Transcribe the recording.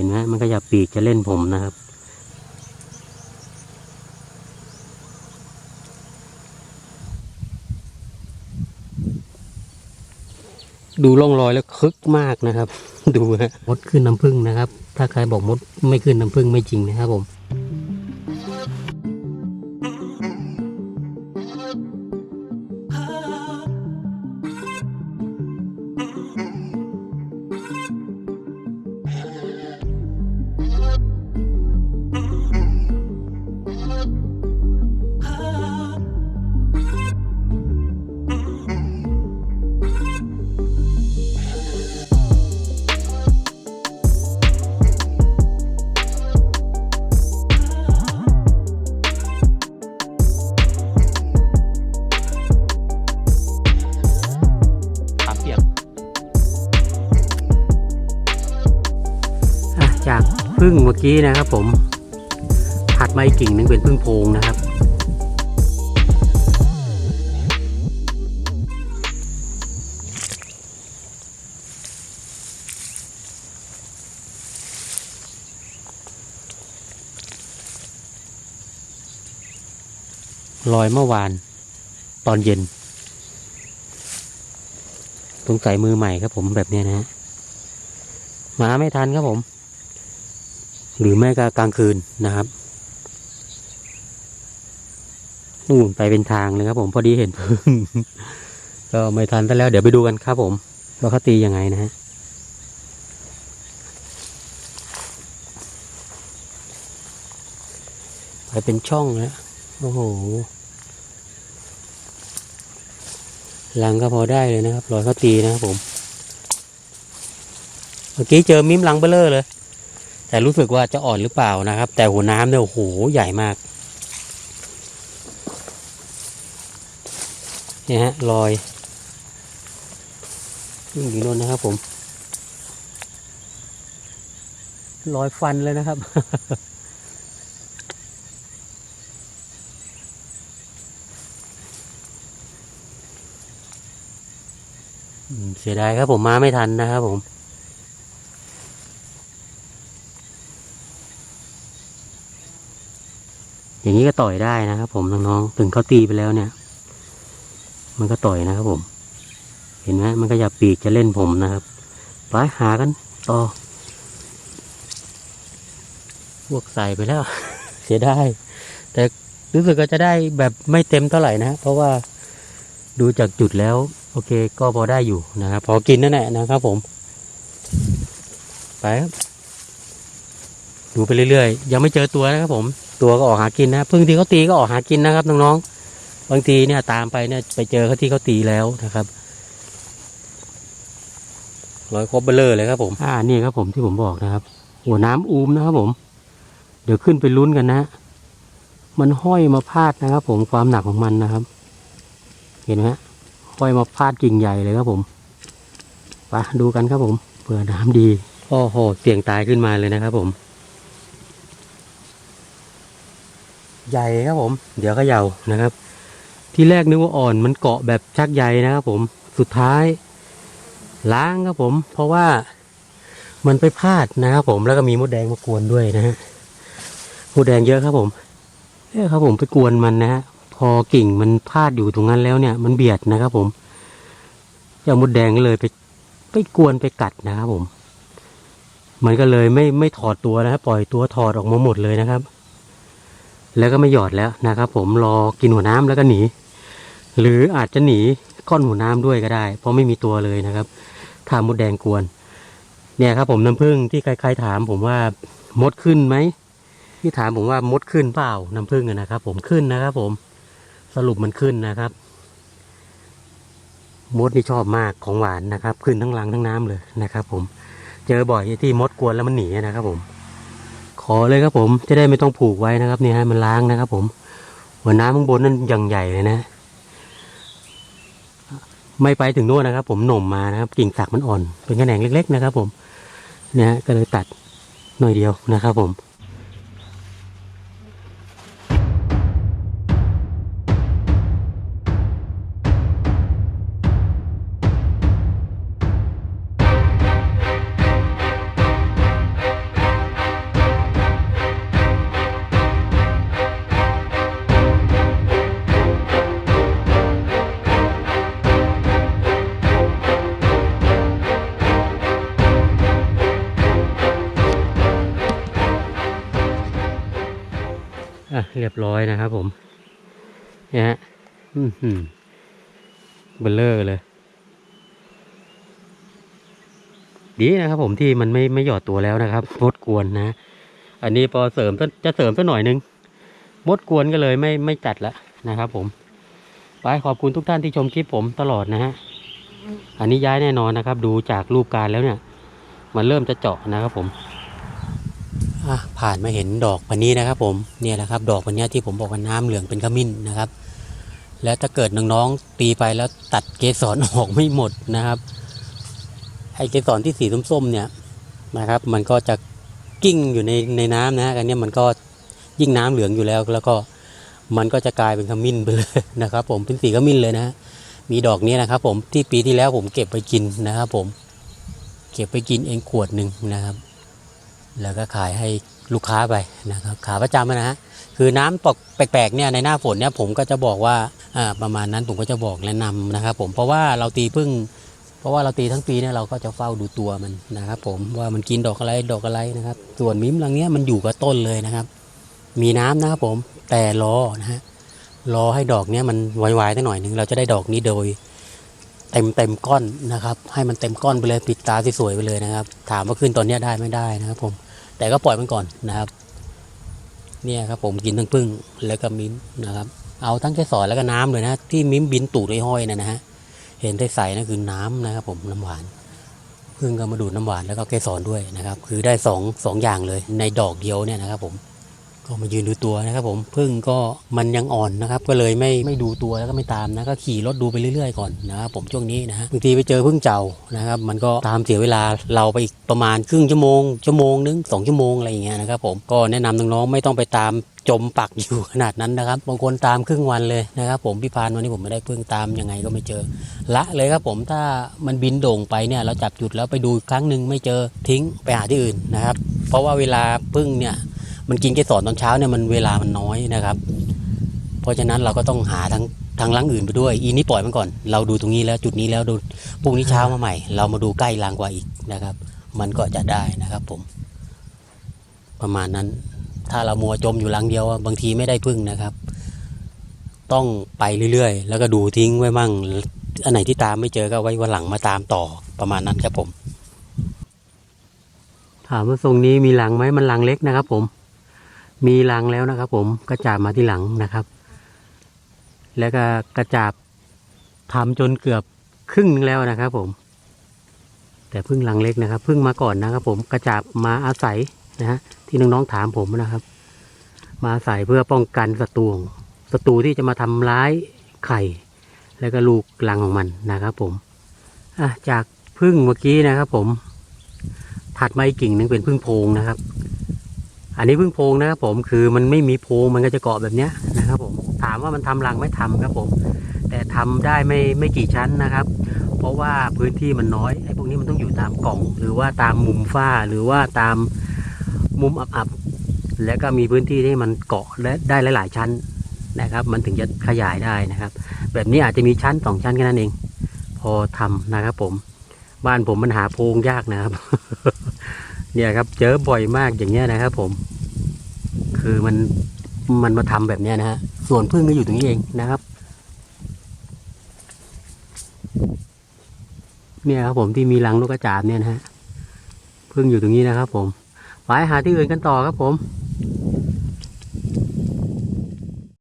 ห็นไหมมันก็อยาปีกจะเล่นผมนะครับ ดูร่องรอยแล้วคึกมากนะครับ ดูฮะมดขึ้นน้ำผึ้งนะครับ ถ้าใครบอกมดไม่ขึ้นน้ำผึ้งไม่จริงนะครับผม ปากเปียกอะจากพึ่งเมื่อกี้นะครับผม ถัดมาอีกกิ่งนึงเป็นพึ่งโพงนะครับ ลอยเมื่อวาน ตอนเย็นสงสัยมือใหม่ครับผมแบบนี้นะฮะมาไม่ทันครับผม หรือแม่ก็กลางคืนนะครับ นู่นไปเป็นทางเลยครับ ผมพอดีเห็นพึ่งก็ไม่ทันซะแล้ว เดี๋ยวไปดูกันครับ ผมว่าเขาตียังไงนะฮะไปเป็นช่องแล้วโอ้โหหลังก็พอได้เลยนะครับรอยเขาตีนะครับผม เมื่อกี้เจอมิมลังเบลเลอร์เลย แต่รู้สึกว่าจะอ่อนหรือเปล่านะครับ แต่หัวน้ำเนี่ยโอ้โหใหญ่มาก เนี่ยฮะรอยยิ่งอยู่โน่นนะครับ ผมรอยฟันเลยนะครับ เสียดายครับผมมาไม่ทันนะครับผมอย่างนี้ก็ต่อยได้นะครับผมน้องๆถึงเขาตีไปแล้วเนี่ย มันก็ต่อยนะครับผม เห็นไหมมันก็อยากปีกจะเล่นผมนะครับไปหากันต่อพวกใส่ไปแล้ว เสียดายแต่รู้สึกก็จะได้แบบไม่เต็มเท่าไหร่นะ เพราะว่าดูจากจุดแล้ว โอเคก็พอได้อยู่นะครับพอกินนั่นแหละนะครับผม ไปครับดูไปเรื่อยๆ ยังไม่เจอตัวนะครับผม ตัวก็ออกหากินนะพึ่งที่เขาตีก็ออกหากินนะครับน้องๆ บางทีเนี่ยตามไปเนี่ยไปเจอเขาที่เขาตีแล้วนะครับร้อยครบเบลเลอร์เลยครับผม อ่านี่ครับผมที่ผมบอกนะครับ หัวน้ำอูมนะครับผม เดี๋ยวขึ้นไปลุ้นกันนะ มันห้อยมาพาดนะครับ ผมความหนักของมันนะครับ เห็นไหมฮะห้อยมาพาดกิ่งใหญ่เลยครับผมไปดูกันครับผมเผื่อน้ำดีโอ้โหเสียงตายขึ้นมาเลยนะครับผม ใหญ่ครับผม เดี๋ยวเขย่านะครับ ที่แรกนึกว่าอ่อนมันเกาะแบบชักใยนะครับผมสุดท้าย ล้างครับผม เพราะว่ามันไปพลาดนะครับผมแล้วก็มีมดแดงมากวนด้วยนะฮะมดแดงเยอะครับผมเอ้ครับผมไปกวนมันนะฮะพอกิ่งมันพลาดอยู่ตรงนั้นแล้วเนี่ย มันเบียดนะครับผมเจ้ามดแดงก็เลยไปไปกวนไปกัดนะครับผม มันก็เลยไม่ไม่ถอดตัวนะครับปล่อยตัวถอดออกมาหมดเลยนะครับ แล้วก็ไม่หยอดแล้วนะครับ ผมรอกินหัวน้ำแล้วก็หนี หรืออาจจะหนีก้อนหัวน้ำด้วยก็ได้ เพราะไม่มีตัวเลยนะครับถ้ามดแดงกวน เนี่ยครับ ผมน้ำผึ้งที่ใครๆถาม ผมว่ามดขึ้นไหมที่ถามผมว่ามดขึ้นเปล่าน้ำผึ้งนะครับ ผมขึ้นนะครับ ผมสรุปมันขึ้นนะครับมดนี่ชอบมากของหวานนะครับ ขึ้นทั้งรังทั้งน้ำเลยนะครับ ผมเจอบ่อยที่มดกวนแล้วมันหนีนะครับ ผม ขอเลยครับผม จะได้ไม่ต้องผูกไว้นะครับเนี่ยฮะมันล้างนะครับ ผม หัวน้ำข้างบนนั่นยังใหญ่เลยนะ ไม่ไปถึงโน่นนะครับ ผมหน่มมานะครับ กิ่งสักมันอ่อน เป็นแขนงเล็ก ๆ นะครับ ผมเนี่ยฮะก็เลยตัดหน่อยเดียวนะครับ ผม อะเรียบร้อยนะครับผมเนี่ยฮะเบลเลอร์เลย ดีนะครับผมที่มันไม่ไม่หยอดตัวแล้วนะครับมดกวนนะ อันนี้พอเสริมจะเสริมสักหน่อยนึงมดกวนก็เลยไม่ไม่จัดละนะครับผม ไปขอบคุณทุกท่านที่ชมคลิปผมตลอดนะฮะ อันนี้ย้ายแน่นอนนะครับ ดูจากรูปการแล้วเนี่ย มันเริ่มจะเจาะนะครับผม ผ่านมาเห็นดอกพันนี้นะครับ ผมเนี่ยแหละครับ ดอกพันนี้ที่ผมบอกว่าน้ำเหลืองเป็นขมิ้นนะครับ แล้วถ้าเกิดน้องๆตีไปแล้วตัดเกสรออกไม่หมดนะครับไอเกสรที่สีส้มๆเนี่ยนะครับ มันก็จะกิ้งอยู่ในในน้ำนะอันนี้มันก็ยิ่งน้ำเหลืองอยู่แล้ว แล้วก็มันก็จะกลายเป็นขมิ้นไปเลยนะครับ ผมเป็นสีขมิ้นเลยนะ มีดอกนี้นะครับ ผมที่ปีที่แล้วผมเก็บไปกินนะครับ ผม เก็บไปกินเองขวดหนึ่งนะครับ แล้วก็ขายให้ ลูกค้าไปนะครับขาประจำนะฮะคือน้ำตกแปลกๆเนี่ยในหน้าฝนเนี่ยผมก็จะบอกว่าประมาณนั้นผมก็จะบอกแนะนำนะครับ ผมเพราะว่าเราตีพึ่ง เพราะว่าเราตีทั้งปีเนี่ยเราก็จะเฝ้าดูตัวมันนะครับ ผมว่ามันกินดอกอะไรดอกอะไรนะครับ ส่วนมิ้มลังเนี้ยมันอยู่กับต้นเลยนะครับ มีน้ำนะครับผมแต่รอนะฮะรอให้ดอกเนี้ยมันไวๆสักหน่อยหนึ่งเราจะได้ดอกนี้โดยเต็มเต็มก้อนนะครับ ให้มันเต็มก้อนไปเลยปิดตาสวยๆไปเลยนะครับ ถามว่าขึ้นตอนนี้ได้ไม่ได้นะครับผม แต่ก็ปล่อยมันก่อนนะครับ เนี่ยครับผมกินทั้งพึ่งแล้วก็มิ้มนะครับ เอาทั้งแค่สอนแล้วก็น้ำเลยนะ ที่มิ้มบินตูดห้อยนะนะฮะเห็นได้ใสนั่นคือน้ำนะครับ ผมน้ำหวานพึ่งก็มาดูดน้ำหวานแล้วก็เกสรด้วยนะครับ คือได้สองสองอย่างเลยในดอกเดียวเนี่ยนะครับผม ก็มายืนดูตัวนะครับผมพึ่งก็มันยังอ่อนนะครับ ก็เลยไม่ไม่ดูตัวแล้วก็ไม่ตามนะก็ขี่รถดูไปเรื่อยๆก่อนนะครับผมช่วงนี้นะฮะบางทีไปเจอพึ่งเจ้านะครับ มันก็ตามเสียเวลาเราไปอีกประมาณครึ่งชั่วโมงชั่วโมงนึงสองชั่วโมงอะไรอย่างเงี้ยนะครับผมก็แนะนำน้องๆไม่ต้องไปตามจมปักอยู่ขนาดนั้นนะครับบางคนตามครึ่งวันเลยนะครับ ผมพี่พานวันนี้ผมไม่ได้พึ่งตามยังไงก็ไม่เจอ ละเลยครับผมถ้ามันบินโด่งไปเนี่ยเราจับจุดแล้วไปดูครั้งหนึ่งไม่เจอทิ้งไปหาที่อื่นนะครับ เพราะว่าเวลาพึ่งเนี่ย มันกินเกสรตอนเช้าเนี่ยมันเวลามันน้อยนะครับ เพราะฉะนั้นเราก็ต้องหาทั้งทางลังอื่นไปด้วย อีนี้ปล่อยมันก่อน เราดูตรงนี้แล้วจุดนี้แล้วดูพรุ่งนี้เช้ามาใหม่ เรามาดูใกล้ลังกว่าอีกนะครับ มันก็จะได้นะครับผม ประมาณนั้น ถ้าเรามัวจมอยู่ลังเดียวบางทีไม่ได้พึ่งนะครับ ต้องไปเรื่อยๆ แล้วก็ดูทิ้งไว้มั่งอันไหนที่ตามไม่เจอก็ไว้วันหลังมาตามต่อประมาณนั้นครับผมถามว่าทรงนี้มีหลังไหมมันหลังเล็กนะครับผม มีรังแล้วนะครับ ผมกระจาบมาที่หลังนะครับ แล้วก็กระจาบทำจนเกือบครึ่งนึงแล้วนะครับ ผม แต่พิ่งรังเล็กนะครับพิ่งมาก่อนนะครับ ผมกระจาบมาอาศัยนะฮะที่น้องๆถามผมนะครับ มาอาศัยเพื่อป้องกันศัตรูศัตรูที่จะมาทำร้ายไข่ แล้วก็ลูกรังของมันนะครับ ผมอะจากพึ่งเมื่อกี้นะครับ ผมถัดมาอีกกิ่งหนึ่งเป็นพึ่งโพงนะครับ อันนี้พึ่งโพงนะครับผมคือมันไม่มีโพงมันก็จะเกาะแบบเนี้ยนะครับผมถามว่ามันทำรังไม่ทำครับผม แต่ทำได้ไม่ไม่กี่ชั้นนะครับ เพราะว่าพื้นที่มันน้อยไอ้พวกนี้มันต้องอยู่ตามกล่อง หรือว่าตามมุมฝ้าหรือว่าตามมุมอับๆแล้วก็มีพื้นที่ที่มันเกาะและได้หลาย ๆ ชั้นนะครับ มันถึงจะขยายได้นะครับ แบบนี้อาจจะมีชั้นสองชั้นแค่นั้นเอง พอทำนะครับผม บ้านผมมันหาโพงยากนะครับ เนี่ยครับ เจอบ่อยมากอย่างเงี้ยนะครับ ผม คือมันมันมาทำแบบเนี้ยนะฮะส่วนพึ่งก็อยู่ตรงนี้เองนะครับ เนี่ยครับผมที่มีรังนกกระจาบเนี่ยนะฮะพึ่งอยู่ตรงนี้นะครับ ผมไปหาที่อื่นกันต่อครับผม